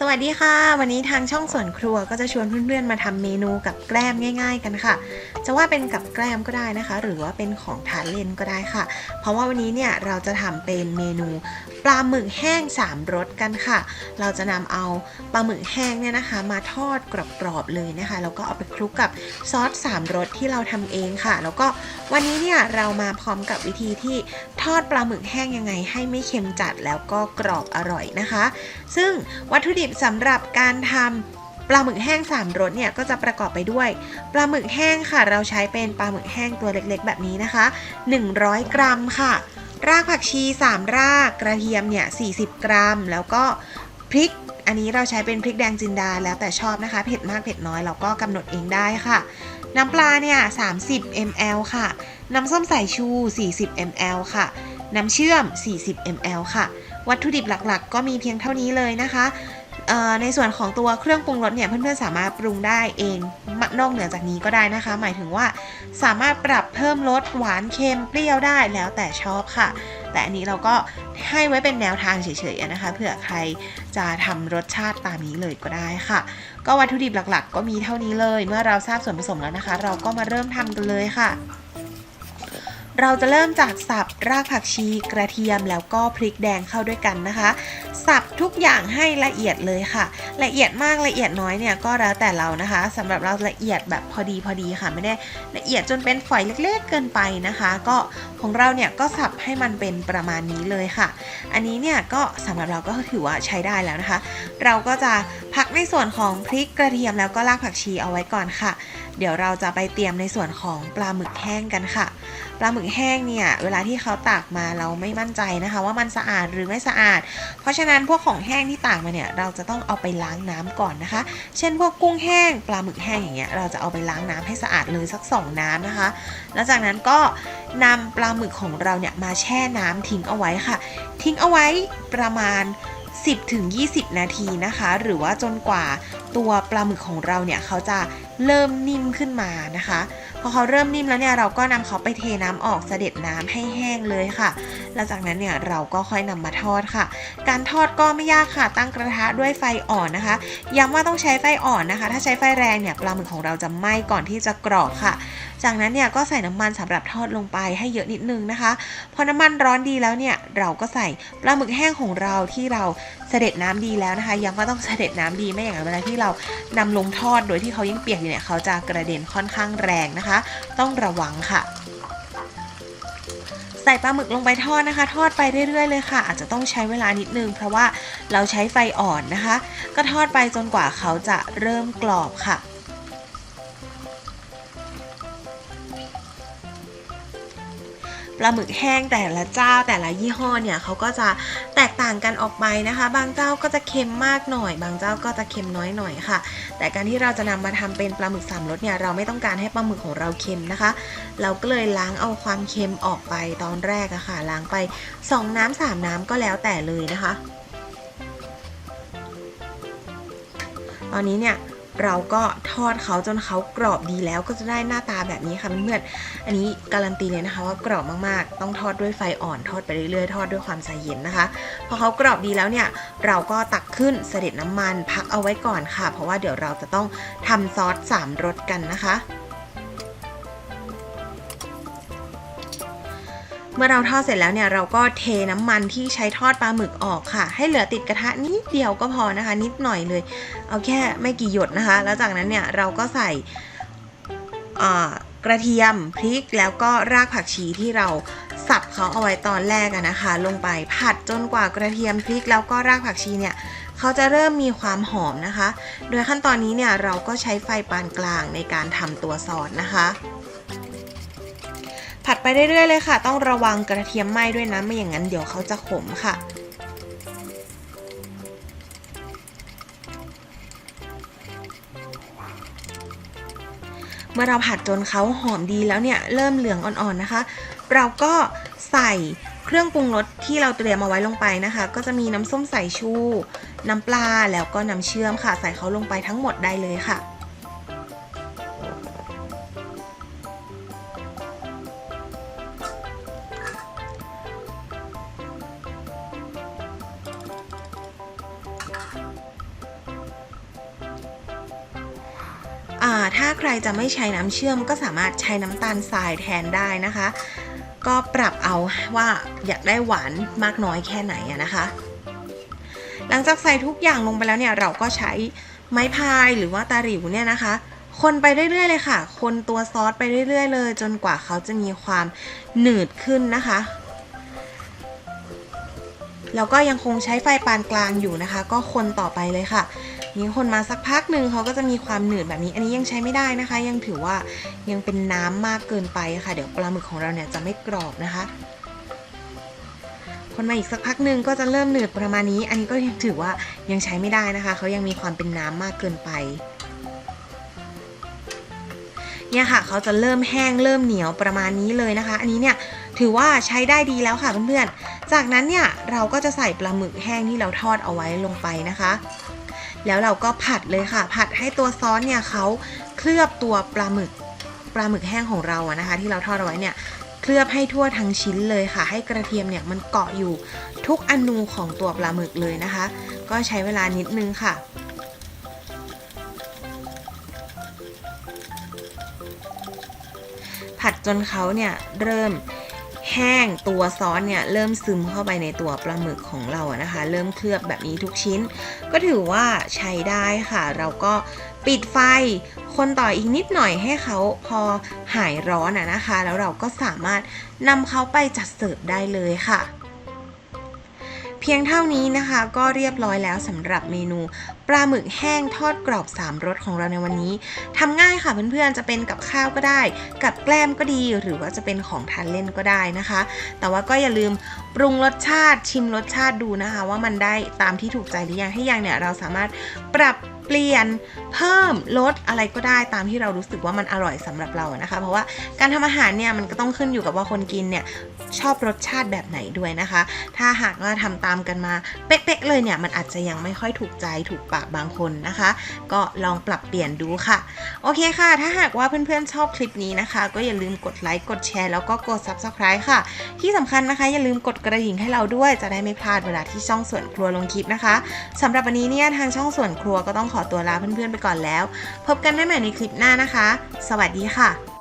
สวัสดีค่ะ วันนี้ทางช่องสวนครัวก็จะชวนเพื่อนๆมาทำเมนูกับแกล้มง่าย ๆ กันค่ะ จะว่าเป็นกับแกล้มก็ได้นะคะ หรือว่าเป็นของทานเล่นก็ได้ค่ะ เพราะว่าวันนี้เนี่ยเราจะทำเป็นเมนู ปลาหมึกแห้งสามรสกันค่ะ เราจะนำเอาปลาหมึกแห้งเนี่ยนะคะ มาทอดกรอบๆเลยนะคะแล้วก็เอาไปคลุกกับซอสสามรสที่เราทำเองค่ะ แล้วก็วันนี้เนี่ยเรามาพร้อมกับวิธีที่ทอดปลาหมึกแห้งยังไง ให้ไม่เค็มจัดแล้วก็กรอบอร่อยนะคะ ซึ่งวัตถุดิบสำหรับการทำปลาหมึกแห้ง 3รสเนี่ยก็จะประกอบไปด้วยปลาหมึกแห้งค่ะ เราใช้เป็นปลาหมึกแห้งตัวเล็กๆ แบบนี้นะคะ 100 กรัมค่ะ รากผักชี 3 รากกระเทียมเนี่ย40 กรัม แล้วก็พริก อันนี้เราใช้เป็นพริกแดงจินดาแล้วแต่ชอบนะคะ เผ็ดมากเผ็ดน้อยเราก็กำหนดเองได้ค่ะ น้ำปลาเนี่ย30 ml ค่ะ น้ำส้มสายชู 40 ml ค่ะ น้ำเชื่อม 40 ml ค่ะ วัตถุดิบหลักๆ ก็มีเพียงเท่านี้เลยนะคะ ในส่วนของตัวเครื่องปรุงรสเนี่ยเพื่อนๆสามารถปรุงได้เองนอกเหนือจากนี้ก็ได้นะคะ หมายถึงว่าสามารถปรับเพิ่มรสหวานเค็มเปรี้ยวได้แล้วแต่ชอบค่ะ แต่อันนี้เราก็ให้ไว้เป็นแนวทางเฉยๆนะคะเผื่อใครจะทำรสชาติตามนี้เลยก็ได้ค่ะ ก็วัตถุดิบหลักๆ ก็มีเท่านี้เลย เมื่อเราทราบส่วนผสมแล้วนะคะ เราก็มาเริ่มทำกันเลยค่ะ เราจะเริ่มจากสับรากผักชีกระเทียมแล้วก็พริกแดงเข้าด้วยกันนะคะ สับทุกอย่างให้ละเอียดเลยค่ะ ละเอียดมากละเอียดน้อยเนี่ยก็แล้วแต่เรานะคะสำหรับเราละเอียดแบบพอดีพอดีค่ะ ไม่ได้ละเอียดจนเป็นฝอยเล็กๆเกินไปนะคะ ก็ของเราเนี่ยก็สับให้มันเป็นประมาณนี้เลยค่ะ อันนี้เนี่ยก็สำหรับเราก็ถือว่าใช้ได้แล้วนะคะ เราก็จะ พักในส่วนของพริกกระเทียมแล้วก็รากผักชีเอาไว้ก่อนค่ะ เดี๋ยวเราจะไปเตรียมในส่วนของปลาหมึกแห้งกันค่ะ ปลาหมึกแห้งเนี่ยเวลาที่เขาตากมาเราไม่มั่นใจนะคะ ว่ามันสะอาดหรือไม่สะอาด เพราะฉะนั้นพวกของแห้งที่ตากมาเนี่ยเราจะต้องเอาไปล้างน้ำก่อนนะคะ เช่นพวกกุ้งแห้งปลาหมึกแห้งอย่างเงี้ยเราจะเอาไปล้างน้ำให้สะอาดเลยสักสองน้ำนะคะ แล้วจากนั้นก็นำปลาหมึกของเราเนี่ยมาแช่น้ำทิ้งเอาไว้ค่ะ ทิ้งเอาไว้ประมาณ 10ถึง20 นาทีนะคะ หรือว่าจนกว่าตัวปลาหมึกของเราเนี่ยเขาจะเริ่มนิ่มขึ้นมานะคะ พอเขาเริ่มนิ่มแล้วเนี่ยเราก็นำเขาไปเทน้ำออกเสด็จน้ำให้แห้งเลยค่ะหลังจากนั้นเนี่ยเราก็ค่อยนำมาทอดค่ะ การทอดก็ไม่ยากค่ะ ตั้งกระทะด้วยไฟอ่อนนะคะ ย้ำว่าต้องใช้ไฟอ่อนนะคะ ถ้าใช้ไฟแรงเนี่ยปลาหมึกของเราจะไหม้ก่อนที่จะกรอบค่ะ จากนั้นเนี่ยก็ใส่น้ำมันสำหรับทอดลงไปให้เยอะนิดนึงนะคะ พอน้ำมันร้อนดีแล้วเนี่ย เราก็ใส่ปลาหมึกแห้งของเราที่เราเสด็จน้ำดีแล้วนะคะย้ำว่าต้องเสด็จน้ำดีไม่อย่างนั้นเวลาที่เรานำลงทอดโดยที่เขายังเปียกอยู่เนี่ยเขาจะกระเด็นค่อนข้างแรงนะคะ ต้องระวังค่ะใส่ปลาหมึกลงไปทอดนะคะ ทอดไปเรื่อยๆเลยค่ะ อาจจะต้องใช้เวลานิดนึง เพราะว่าเราใช้ไฟอ่อนนะคะ ก็ทอดไปจนกว่าเขาจะเริ่มกรอบค่ะ ปลาหมึกแห้งแต่ละเจ้าแต่ละยี่ห้อเนี่ยเขาก็จะแตกต่างกันออกไปนะคะ บางเจ้าก็จะเค็มมากหน่อย บางเจ้าก็จะเค็มน้อยหน่อยค่ะ แต่การที่เราจะนำมาทำเป็นปลาหมึกสามรสเนี่ยเราไม่ต้องการให้ปลาหมึกของเราเค็มนะคะ เราก็เลยล้างเอาความเค็มออกไปตอนแรกอะค่ะล้างไปสองน้ำสามน้ำก็แล้วแต่เลยนะคะ ตอนนี้เนี่ย เราก็ทอดเขาจนเขากรอบดีแล้วก็จะได้หน้าตาแบบนี้ค่ะเพื่อนๆอันนี้การันตีเลยนะคะว่ากรอบมากๆ ต้องทอดด้วยไฟอ่อนทอดไปเรื่อยๆ ทอดด้วยความใจเย็นนะคะ พอเขากรอบดีแล้วเนี่ยเราก็ตักขึ้นเสด็จน้ำมันพักเอาไว้ก่อนค่ะ เพราะว่าเดี๋ยวเราจะต้องทำซอสสามรสกันนะคะ เมื่อเราทอดเสร็จแล้วเนี่ยเราก็เทน้ำมันที่ใช้ทอดปลาหมึกออกค่ะ ให้เหลือติดกระทะนิดเดียวก็พอนะคะ นิดหน่อยเลย เอาแค่ไม่กี่หยดนะคะ แล้วจากนั้นเนี่ยเราก็ใส่กระเทียมพริกแล้วก็รากผักชีที่เราสับเขาเอาไว้ตอนแรกนะคะ ลงไปผัดจนกว่ากระเทียมพริกแล้วก็รากผักชีเนี่ยเขาจะเริ่มมีความหอมนะคะ โดยขั้นตอนนี้เนี่ยเราก็ใช้ไฟปานกลางในการทำตัวซอสนะคะ ผัดไปเรื่อยๆเลยค่ะ ต้องระวังกระเทียมไหม้ด้วยนะ ไม่อย่างนั้นเดี๋ยวเขาจะขมค่ะเมื่อเราผัดจนเขาหอมดีแล้วเนี่ยเริ่มเหลืองอ่อนๆนะคะ เราก็ใส่เครื่องปรุงรสที่เราเตรียมเอาไว้ลงไปนะคะ ก็จะมีน้ำส้มสายชู น้ำปลาแล้วก็น้ำเชื่อมค่ะ ใส่เขาลงไปทั้งหมดได้เลยค่ะ ถ้าใครจะไม่ใช้น้ำเชื่อมก็สามารถใช้น้ำตาลทรายแทนได้นะคะ ก็ปรับเอาว่าอยากได้หวานมากน้อยแค่ไหนนะคะ หลังจากใส่ทุกอย่างลงไปแล้วเนี่ยเราก็ใช้ไม้พายหรือว่าตาหลิวเนี่ยนะคะ คนไปเรื่อยๆเลยค่ะ คนตัวซอสไปเรื่อย ๆ เลย จนกว่าเขาจะมีความหนืดขึ้นนะคะแล้วก็ยังคงใช้ไฟปานกลางอยู่นะคะ ก็คนต่อไปเลยค่ะ นี่คนมาสักพักหนึ่งเขาก็จะมีความหนืดแบบนี้ อันนี้ยังใช้ไม่ได้นะคะ ยังถือว่ายังเป็นน้ำมากเกินไปค่ะ เดี๋ยวปลาหมึกของเราเนี่ยจะไม่กรอบนะคะ คนมาอีกสักพักหนึ่งก็จะเริ่มหนืดประมาณนี้ อันนี้ก็ยังถือว่ายังใช้ไม่ได้นะคะเขายังมีความเป็นน้ำมากเกินไปเนี่ยค่ะเขาจะเริ่มแห้งเริ่มเหนียวประมาณนี้เลยนะคะ อันนี้เนี่ยถือว่าใช้ได้ดีแล้วค่ะเพื่อนๆ จากนั้นเนี่ยเราก็จะใส่ปลาหมึกแห้งที่เราทอดเอาไว้ลงไปนะคะ แล้วเราก็ผัดเลยค่ะ ผัดให้ตัวซอสเนี่ยเขาเคลือบตัวปลาหมึกปลาหมึกแห้งของเราอะนะคะ ที่เราทอดเอาไว้เนี่ยเคลือบให้ทั่วทั้งชิ้นเลยค่ะ ให้กระเทียมเนี่ยมันเกาะอยู่ทุกอนูของตัวปลาหมึกเลยนะคะ ก็ใช้เวลานิดนึงค่ะผัดจนเขาเนี่ยเริ่ม แห้งตัวซอสเนี่ยเริ่มซึมเข้าไปในตัวปลาหมึกของเราอะนะคะ เริ่มเคลือบแบบนี้ทุกชิ้น ก็ถือว่าใช้ได้ค่ะ เราก็ปิดไฟ คนต่ออีกนิดหน่อยให้เขาพอหายร้อนอะนะคะ แล้วเราก็สามารถนำเขาไปจัดเสิร์ฟได้เลยค่ะเพียงเท่านี้นะคะก็เรียบร้อยแล้วสำหรับเมนู ปลาหมึกแห้งทอดกรอบสามรสของเราในวันนี้ทำง่ายค่ะเพื่อนๆจะเป็นกับข้าวก็ได้ กับแกล้มก็ดีหรือว่าจะเป็นของทานเล่นก็ได้นะคะ แต่ว่าก็อย่าลืมปรุงรสชาติชิมรสชาติดูนะคะ ว่ามันได้ตามที่ถูกใจหรือยังถ้ายังเนี่ยเราสามารถปรับเปลี่ยนเพิ่มลดอะไรก็ได้ตามที่เรารู้สึกว่ามันอร่อยสำหรับเรานะคะ เพราะว่าการทำอาหารเนี่ยมันก็ต้องขึ้นอยู่กับว่าคนกินเนี่ยชอบรสชาติแบบไหนด้วยนะคะ ถ้าหากว่าทำตามกันมาเป๊ะๆเลยเนี่ยมันอาจจะยังไม่ค่อยถูกใจถูกปากบางคนนะคะ ก็ลองปรับเปลี่ยนดูค่ะ โอเคค่ะ ถ้าหากว่าเพื่อนๆชอบคลิปนี้นะคะ ก็อย่าลืมกดไลค์กดแชร์แล้วก็กด subscribe ค่ะ ที่สำคัญนะคะ อย่าลืมกดกระดิ่งให้เราด้วยจะได้ไม่พลาดเวลาที่ช่องส่วนครัวลงคลิปนะคะสำหรับวันนี้เนี่ยทางช่องส่วนครัวก็ต้องขอตัวลาเพื่อนๆไปก่อนแล้ว พบกันได้ใหม่ในคลิปหน้านะคะ สวัสดีค่ะ